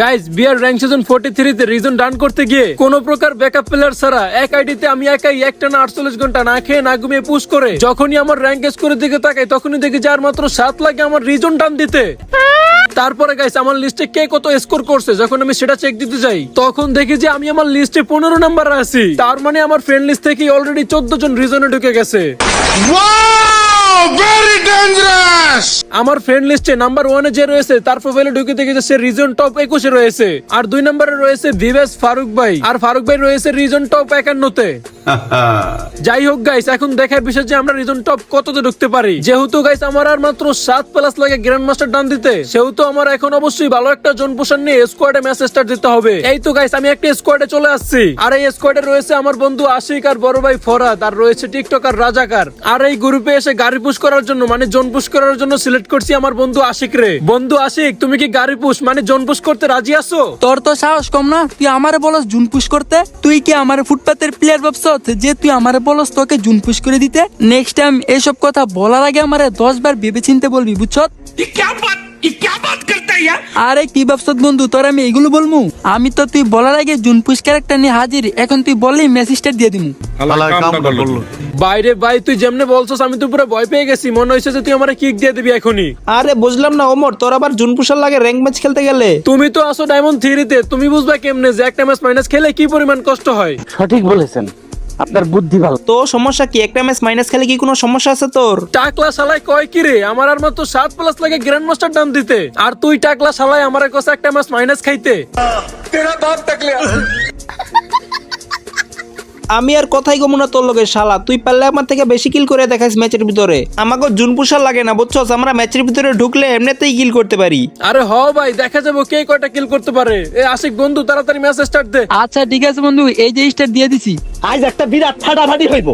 Guys bear rank season forty থ্রিতে reason done করতে গিয়ে কোন প্রকার ব্যাকআপ প্লেয়ার ছাড়া এক আইডিতে আমি একাই একটানা আটচল্লিশ ঘণ্টা না খেয়ে না ঘুমিয়ে পুশ করে যখনই আমার র্যাঙ্ক স্কোরের দিকে তাকাই, তখনই দেখি যে আর মাত্র সাত লাগে আমার রিজন ডান দিতে। তারপরে গাইস আমার লিস্টে কে কত স্কোর করছে, যখন আমি সেটা চেক দিতে যাই, তখন দেখি যে আমি আমার লিস্টে পনেরো নাম্বার আছি। তার মানে আমার ফ্রেন্ড লিস্ট থেকে অলরেডি চোদ্দ জন রিজনে ঢুকে গেছে। Wow! Very dangerous! আমার ফ্রেন্ড লিস্টে নাম্বার ওয়ানে যে রয়েছে তার প্রোফাইলে ঢুকে দেখে যে সে রিজন টপ একুশে রয়েছে। আর দুই নম্বরে রয়েছে ভিভেস ফারুক ভাই। আর ফারুক ভাই রয়েছে রিজন টপ একান্নতে। যাই হোক গাইস এখন দেখার বিষয় যে আমরা রিজন টপ কততে ঢুকতে পারি। যেহেতু গাইস আমার আর মাত্র সাত প্লাস লাগে গ্র্যান্ড মাস্টার ডান দিতে সেহেতু আমার এখন অবশ্যই ভালো একটা জন পোষণ নিয়ে স্কোয়াডে ম্যাচ স্টার্ট দিতে হবে। এই তো গাইস আমি একটা স্কোয়াডে চলে আসছি। আর এই স্কোয়াডে রয়েছে আমার বন্ধু আশিক আর বড় ভাই ফরাদ আর রয়েছে টিকটক আর রাজাকার। আর এই গ্রুপে এসে গাড়ি পুশ করার জন্য মানে জোন পুশ করার জন্য সিলেক্ট করছি আমার বন্ধু আশিক রে। বন্ধু আশিক তুমি কি গাড়ি পুশ মানে জোন পুশ করতে রাজি আছো? তোর তো সাহস কম না তুই আমারে বলস জুন পুশ করতে? তুই কি আমার ফুটপাতের প্লেয়ার ভাবছ যে তুই আমারে বলস তোকে জুন পুশ করে দিতে? নেক্সট টাইম এইসব কথা বলার আগে আমারে দশ বার ভেবে চিনতে বলবি বুঝছ আরে কি বন্ধু তোর আমি আমি তো তুই বলার আগে নিয়ে হাজির এখন তুই বললি মেসেজটা দিয়ে বাইরে ভাই তুই যেমনে বলছস আমি তো পুরো ভয় পেয়ে গেছি। মনে হইছে যে তুই কিক দিয়ে দিবি এখনই। আরে বুঝলাম না ওমর তোর আবার জুনপুষার লাগে র‍্যাঙ্ক ম্যাচ খেলতে গেলে? তুমি তো আসো ডায়মন্ড থ্রিতে তে। তুমি বুঝবা কেমনে যে একটা ম্যাচ মাইনাস খেলে কি পরিমাণ কষ্ট হয়? সঠিক বলেছেন। আপনার বুদ্ধি ভালো। তো সমস্যা কি? একটা ম্যাচ মাইনাস খেলে কি কোনো সমস্যা আছে তোর? টাকলা শালাই কয় কি রে? আমার আর মাত্র সাত প্লাস লাগে গ্র্যান্ড মাস্টার দাম দিতে। আর তুই টাকলা শালাই আমার কাছে একটা ম্যাচ মাইনাস খাইতে। আমি আর কথাই গমু না তোর লগে শালা। তুই পারলে আমার থেকে বেশি কিল করে দেখাইস ম্যাচের ভিতরে। আমাকে জুন পুষার লাগে না বুঝছস? আমরা ম্যাচের ভিতরে ঢুকলে এমনিতেই কিল করতে পারি। আরে হ ভাই দেখা যাব কে কয়টা কিল করতে পারে। এ আশিক বন্ধু তাড়াতাড়ি ম্যাচ স্টার্ট দে। আচ্ছা ঠিক আছে বন্ধু এই যে স্টার্ট দিয়ে দিছি। আজ একটা বিরাট ফাটাফাটি হইব।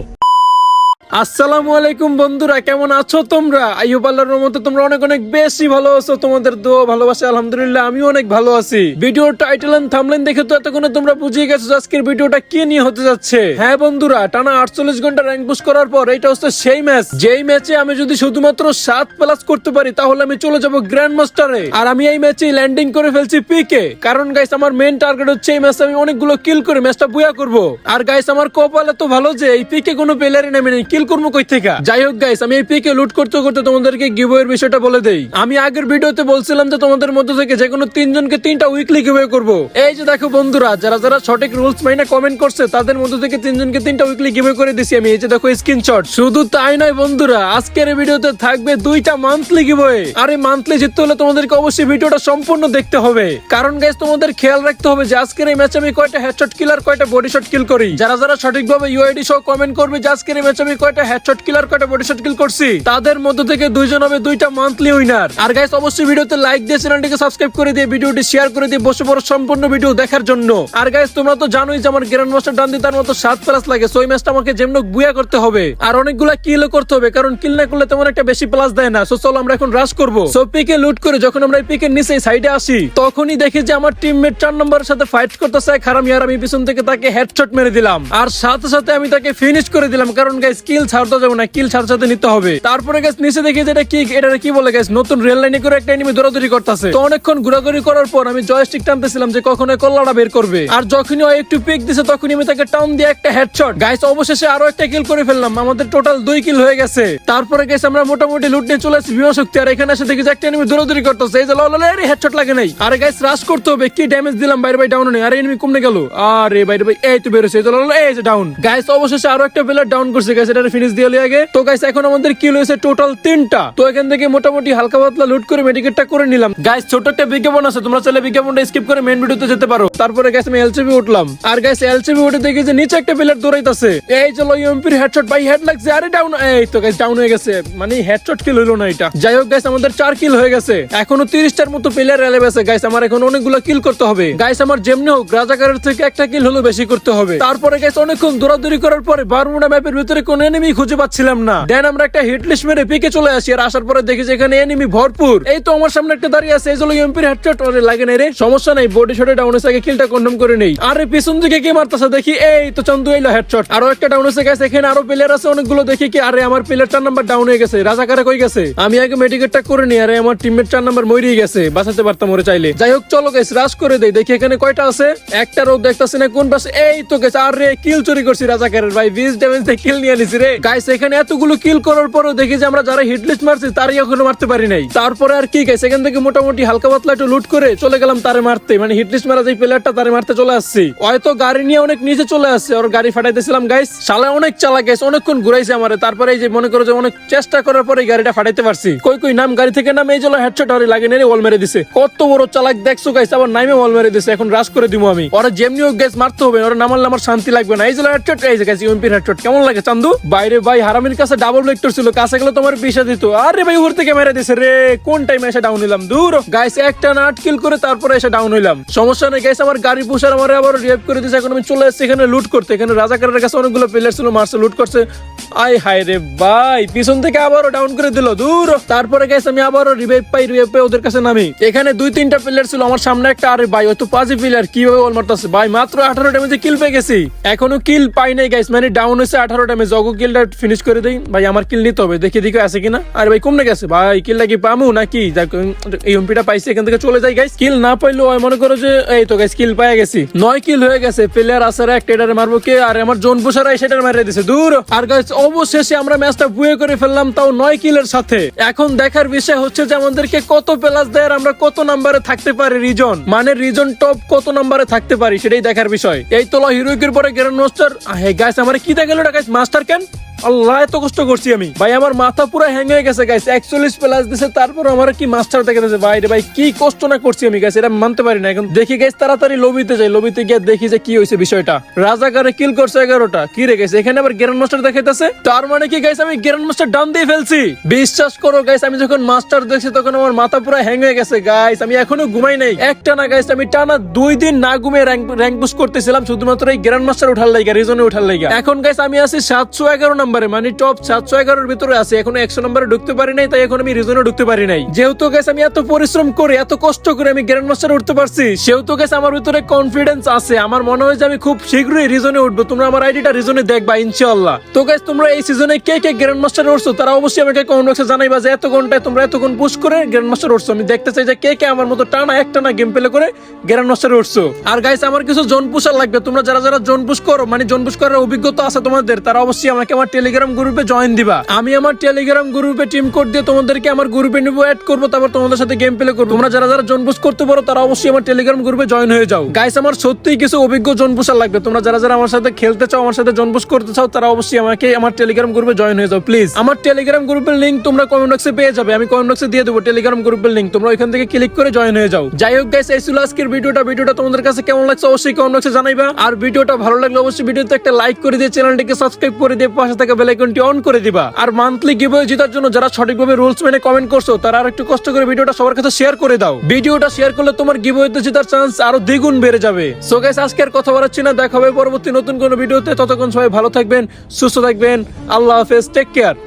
আসসালামু আলাইকুম বন্ধুরা, কেমন আছো তোমরা? আইয়ুব আল্লাহর মতো তোমরা অনেক অনেক বেশি ভালো আছো, তোমাদের দোয়া, ভালোবাসা, আলহামদুলিল্লাহ আমিও অনেক ভালো আছি। ভিডিওর টাইটেল এন্ড থাম্বনেল দেখে তো এতক্ষণে তোমরা বুঝিয়ে গেছো আজকের ভিডিওটা কি নিয়ে হতে যাচ্ছে। হ্যাঁ বন্ধুরা, টানা আটচল্লিশ ঘণ্টা র্যাঙ্ক পুশ করার পর এটা হচ্ছে সেই ম্যাচ যেই ম্যাচে আমি যদি শুধুমাত্র সাত প্লাস করতে পারি, তাহলে আমি চলে যাব গ্র্যান্ড মাস্টারে আর আমি এই ম্যাচে ল্যান্ডিং করে ফেলছি পিকে কারণ গাইস আমার মেন টার্গেট হচ্ছে এই ম্যাচে আমি অনেকগুলো কিল করে ম্যাচটা বুয়া করব। আর গাইস আমার কপাল এত ভালো যে এই পিকে কোনো প্লেয়ারই নেমে নেই। কিল করব কই থেকে? যাই হোক গাইস আমি এই পিকে লুট করতে করতে তোমাদেরকে গিভওয়ের বিষয়টা বলে দেই। আমি আগের ভিডিওতে বলছিলাম যে তোমাদের মধ্যে থেকে যে কোনো তিনজনকে তিনটা উইকলি গিভওয়ে করব। এই যে দেখো বন্ধুরা, যারা যারা সঠিক রুলস মাইনে কমেন্ট করছে, তাদের মধ্যে থেকে তিনজনকে তিনটা উইকলি গিভওয়ে করে দিছি আমি। এই যে দেখো স্ক্রিনশট শুধু তাই নয় বন্ধুরা, আজকের ভিডিওতে থাকবে দুইটা মান্থলি গিভওয়ে আর এই মান্থলি জিততে হলে তোমাদেরকে অবশ্যই ভিডিওটা সম্পূর্ণ দেখতে হবে। কারণ গাইস তোমাদের খেয়াল রাখতে হবে যে আজকের এই ম্যাচে আমি কয়টা হেডশট কিল আর কয়টা বডি শট কিল করি। যারা যারা সঠিকভাবে ইউআইডি সহ কমেন্ট করবে যে আজকের এই ম্যাচে আমি কয়টা হেডশট কয়টা বডি শট কিল করছি? তাদের মধ্য থেকে দুইজন হবে দুইটা মান্থলি উইনার আর গাইস অবশ্যই ভিডিওতে লাইক দিয়ে চ্যানেলটিকে সাবস্ক্রাইব করে দিয়ে, ভিডিওটি শেয়ার করে দিয়ে বসে পড়ো সম্পূর্ণ ভিডিও দেখার জন্য। আর গাইস তোমরা তো জানোই যে আমার গ্র্যান্ড মাস্টার তার মতো সাত প্লাস লাগে সো ম্যাচটা আমাকে যেমন বুয়া করতে হবে। আর অনেকগুলা করতে হবে, কারণ কিল না করলে একটা বেশি প্লাস দেয় না। সো চলো আমরা এখন রাশ সো পিকে লুট করে যখন আমরা পিকের নিচে সাইডে আসি, তখনই দেখি যে আমার টিমমেট চার নম্বরের সাথে ফাইট করতেছে। খারাপ আর আমি পিছন থেকে তাকে হেডশট মেরে দিলাম। আর সাথে সাথে আমি তাকে ফিনিশ করে দিলাম। কারণ গাইস কিল ছাড়তে যাব না, কিল ছাড় সাথে নিতে হবে। তারপরে গাইস নিচে দেখি যে এটা কি এটা কি বলে গাইস নতুন রেল লাইনে করে একটা এনিমি দৌড়াদৌড়ি করতেছে। তো অনেকক্ষণ ঘোরাঘুরি করার পর আমি জয়স্টিক টানতেছিলাম যে কখন কল্লাটা বের করবে। আর যখনই ও একটু পিক দিছে, তখনই আমি তাকে টাউন দিয়ে একটা হেডশট গাইস অবশেষে আরও একটা কিল করে ফেললাম। আমাদের টোটাল দুই কিল হয়ে গেছে। তারপরে গাইস আমরা মোটামুটি লুট নিয়ে চলে আসি বিমা শক্তি। আর এখানে এসে দেখি যে একটা এনিমি দৌড়াদৌড়ি করতেছে। এই যে লল হেডশট লাগে নাই। আরে গাইস রাশ করতে হবে। কি ড্যামেজ দিলাম? বাইরে বাই ডাউন নেই। আরে এনিমি কমনে গেল। আরে বাইরে ভাই এই তো বেরোছে এই যে লল এই যে ডাউন গাইস অবশেষে আরও একটা প্লেয়ার ডাউন করছে। গাইস এটা ফিনিশ দিয়ে আগে। তো গাইস এখন আমাদের কিল হয়েছে টোটাল তিনটা। তো এখান থেকে মোটামুটি হালকা পাতলা লুট করে মেডিকেটটা করে নিলাম। গাইস ছোট একটা বিজ্ঞাপন আছে, তোমরা চাইলে বিজ্ঞাপনটা স্কিপ করে মেন ভিডিওতে যেতে পারো। তারপরে গাইস আমি এলসিবি উঠলাম। আর গাইস এলসিবি উঠে দেখি যে নিচে একটা প্লেয়ার দৌড়াইতাছে। এই চলো ইউএমপির হেডশট বাই হেড লাগছে। আরে ডাউন এই তো গাইস ডাউন হয়ে গেছে। মানে হেডশট কিল না এটা। যাই হোক গাইস আমাদের চার কিল হয়ে গেছে। এখনও তিরিশটার মতো প্লেয়ার আছে। গাইস আমার এখন অনেকগুলো কিল করতে হবে। গাইস আমার যেমনি হোক, রাজাকারের থেকে একটা কিল হলো বেশি করতে হবে। তারপরে গাইস অনেকক্ষণ দৌড়াদৌড়ি করার পরে বারমুডা ম্যাপের ভিতরে কোন এনিমি খুঁজে পাচ্ছিলাম না। দেন আমরা একটা হিট মেরে পিকে চলে আসি আর আসার পরে দেখি যে এখানে এনিমি ভরপুর। এই তো আমার সামনে একটা দাঁড়িয়ে আছে, এই জন্য এমপির হেডশট ওরে লাগে না রে। সমস্যা নাই বডি শটে ডাউন হয়েছে, আগে কিলটা কনফার্ম করে নেই। আরে, পিছন দিকে কি মারতেছে, দেখি, এই তো চন্দু এলো হেডশট আরও একটা ডাউন হয়েছে গেছে এখানে আরও প্লেয়ার আছে, অনেকগুলো দেখি কি, আরে, আমার প্লেয়ার চার নাম্বার ডাউন হয়ে গেছে। রাজাকারে কই গেছে? আমি আগে মেডিকেটটা করে নি আরে, আমার টিমমেট চার নাম্বার মরিয়ে গেছে। বাঁচাতে পারতাম ওরে চাইলে। যাই হোক, চলো গাইস রাশ করে দেই, দেখি এখানে কয়টা আছে। একটা রোগ দেখতাছি না, কোন পাশে এই তো গেছে আরে কিল চুরি করছি রাজাকারের, ভাই, বিশ ড্যামেজ থেকে কিল নিয়ে নিছি। রে। গাইস এখানে এতগুলো কিল করার পরেও দেখি যে আমরা যারা হিট লিস্ট মারছি, তারই এখনও মারতে পারি নাই। তারপরে আর কি গাইস এখান থেকে মোটামুটি হালকা পাতলা একটু লুট করে চলে গেলাম তারে মারতে। মানে হিট লিস্ট মারা যে প্লেয়ারটা তারে মারতে চলে আসছি। হয়তো গাড়ি নিয়ে অনেক নিচে চলে আসছে, ওর গাড়ি ফাটাইতেছিলাম গাইস অনেক চালা গেছে অনেকক্ষণ ঘুরাইছে আমারে। তারপরে এই যে মনে করো যে অনেক চেষ্টা করার পরে গাড়িটা ফাটাইতে পারছি। কই কই, নাম, গাড়ি থেকে নাম, এই জন্য হেডশট আরে লাগে নেই ওয়াল মেরে দিছে। কত বড় চালাক দেখছ গাইস আবার নামে ওয়াল মেরে দিছে, এখন রাশ করে দিবো আমি। ওরা যেমনি হোক গাইস মারতে হবে, ওরা নামালে আমার শান্তি লাগবে না। এই জন্য হেডশট এই যে গাইস হেডশট কেমন লাগে চান্দু? বাইরে ভাই, হারামির কাছে ডাবল লেক্টর ছিল, কাছে গেলে তোমার পিসা দিত। আরে ভাই, উপর থেকে মেরে দিছে রে, কোন টাইমে এসে ডাউন হইলাম? দূর। গাইস একটা না আট কিল করে তারপরে এসে ডাউন হইলাম। সমস্যা নেই গাইস আমার গাড়ি পুষার আমার আবার রিয়েভ করে দিয়েছে এখন আমি চলে এসেছি এখানে লুট করতে। এখানে রাজাকারের কাছে অনেকগুলো প্লেয়ার ছিল, মারছে লুট করছে। আই হাই রে ভাই, পিছন থেকে আবারও ডাউন করে দিল, দূর। তারপরে গাইস আমি আবারও রিভাইভ পাই রিভাইভ পাই ওদের কাছে নামি। এখানে দুই, তিনটা প্লেয়ার ছিল আমার সামনে একটা, আরে ভাই ও তো পাঁচই প্লেয়ার কীভাবে বল মারতেছে? ভাই, মাত্র আঠারো ড্যামেজে কিল পেয়ে গেছি। এখনও কিল পাই নাই গাইস মানে ডাউন হয়েছে আঠারো ড্যামেজ অগো কিলটা ফিনিশ করে দেই। ভাই, আমার কিল নিতে হবে, দেখি দেখি আছে কিনা। আরে ভাই, কমনে গেছে। ভাই কিলটা কি পামু নাকি? এই এমপিটা পাইছি, এখান থেকে চলে যাই গাইস কিল না পাইলেও হয় মনে করো যে, এই তো গাইস কিল পাই গেছি। নয় কিল হয়ে গেছে। প্লেয়ার আসার একটা, এটারে মারবো কে? আর, আমার জোন বুসারাই সেটার মারিয়ে দিছে। দূর। আর গাইস অবশেষে আমরা ম্যাচটা বুয়ে করে ফেললাম তাও নয় কিলের সাথে। এখন দেখার বিষয় হচ্ছে যে, আমাদেরকে কত প্লাস দেয় আর আমরা কত নাম্বারে থাকতে পারি রিজন মানে রিজন টপ কত নাম্বারে থাকতে পারি? সেটাই দেখার বিষয়। এই তো হিরোইকের পরে গ্র্যান্ড মাস্টার হে গাইস আমার কি দেখাল গাইস মাস্টার কেন? আল্লাহ, এত কষ্ট করছি আমি। ভাই, আমার মাথা পুরো হ্যাং হয়ে গেছে গাইস একচল্লিশ প্লাস দিছে, তারপর আমার কি মাস্টার দেখে দিয়েছে ভাই রে ভাই, কি কষ্ট না করছি আমি গাইস এটা মানতে পারি না। এখন দেখি গাইস তাড়াতাড়ি লবিতে যাই। লবিতে গিয়ে দেখি যে কি হয়েছে বিষয়টা। রাজাকারে কিল করছে এগারোটা। কি রে গেছে এখানে আবার গ্র্যান্ড মাস্টার দেখাইতেছে? তার মানে কি গাইস আমি গ্র্যান্ড মাস্টার ডান দিয়ে ফেলছি। বিশ্বাস করো গাইস আমি যখন মাস্টার দেখছি, তখন আমার মাথা পুরো হ্যাং হয়ে গেছে গাইস আমি এখনও ঘুমাই নাই। একটা না গাইস আমি টানা দুই দিন না ঘুমিয়ে র্যাঙ্ক র্যাঙ্ক পুশ করতেছিলাম, শুধুমাত্র এই গ্র্যান্ড মাস্টার উঠার লাইগা রিজনে উঠার লাইগা এখন গাইস আমি আছি সাতশো এগারো নম্বরে মানে টপ সাতশো এগারোর ভিতরে আছি। এখনও একশো নম্বরে ঢুকতে পারি নাই, তাই এখন আমি রিজনে ঢুকতে পারি নাই। যেহেতু গাইস আমি এত পরিশ্রম করে, এত কষ্ট করে আমি গ্র্যান্ড মাস্টার উঠতে পারছি, সেহেতু গাইস আমার ভিতরে কনফিডেন্স আছে। আমার মনে হয় যে আমি খুব শীঘ্রই রিজনে উঠবো। তোমরা আমার আইডিটা রিজনে দেখবা, ইনশাআল্লাহ। তো গাইস তোমরা এই সিজনে কে কে গ্র্যান্ড মাস্টার উঠছো, তারা অবশ্যই আমাকে কমেন্ট বক্সে জানাইবা যে এত ঘন্টায় তোমরা এতক্ষণ পুশ করে গ্র্যান্ড মাস্টার উঠছো। আমি দেখতে চাই যে কে কে আমার মতো টানা একটা না গেম প্লে করে গ্র্যান্ড মাস্টার উঠছো। আর গাইস আমার কিছু জোন পুষার লাগবে। তোমরা যারা যারা জোন পুশ করো মানে জোন পুশ করার অভিজ্ঞতা আছে তোমাদের, তারা অবশ্যই আমাকে আমার টেলিগ্রাম গ্রুপে জয়েন দিবা। আমি আমার টেলিগ্রাম গ্রুপে টিম কোড দিয়ে তোমাদেরকে আমার গ্রুপে নিবো অ্যাড করব, তারপর তোমাদের সাথে গেম প্লে করব। তোমরা যারা যারা জোন পুশ করতে পারো, তারা অবশ্যই আমার টেলিগ্রাম গ্রুপে জয়েন হয়ে যাও। গাইস আমার সত্যিই কিছু অভিজ্ঞ জোন পুষার লাগবে। তোমরা যারা যারা আমার সাথে খেলতে চাও, আমার সাথে জোন পুশ করতে চাও, তারা অবশ্যই আমাকে আমার টেলিগ্রাম গ্রুপে জয়েন হয়ে যাও প্লিজ আমার টেলিগ্রাম গ্রুপের লিংক তোমরা কমেন্ট বক্সে পেয়ে যাবে। আমি কমেন্ট বক্সে দিয়ে দেবো টেলিগ্রাম গ্রুপের লিংক তোমরা ওইখান থেকে ক্লিক করে জয়েন হয়ে যাও। যাই হোক গাইস এই ছিল আজকের ভিডিওটা। ভিডিওটা তোমাদের কাছে কেমন লাগছে অবশ্যই কমেন্ট বক্সে জানাইবা। আর ভিডিওটা ভালো লাগলে অবশ্যই ভিডিওতে একটা লাইক করে দিয়ে চ্যানেলটিকে সাবস্ক্রাইব করে দিয়ে পাশে বেল আইকনটি অন করে দিবা। আর মান্থলি গিভওয়ে জেতার জন্য যারা সঠিকভাবে রুলস মেনে কমেন্ট করছ, তারা আর একটু কষ্ট করে ভিডিওটা সবার কাছে শেয়ার করে দাও। ভিডিওটা শেয়ার করলে তোমার গিভওয়েতে জেতার চান্স আরও দ্বিগুণ বেড়ে যাবে। সো গাইস আজকে আর কথা বলাচ্ছি না, দেখা হবে পরবর্তী নতুন কোন ভিডিওতে। ততক্ষণ সবাই ভালো থাকবেন, সুস্থ থাকবেন, আল্লাহ হাফেজ টেক কেয়ার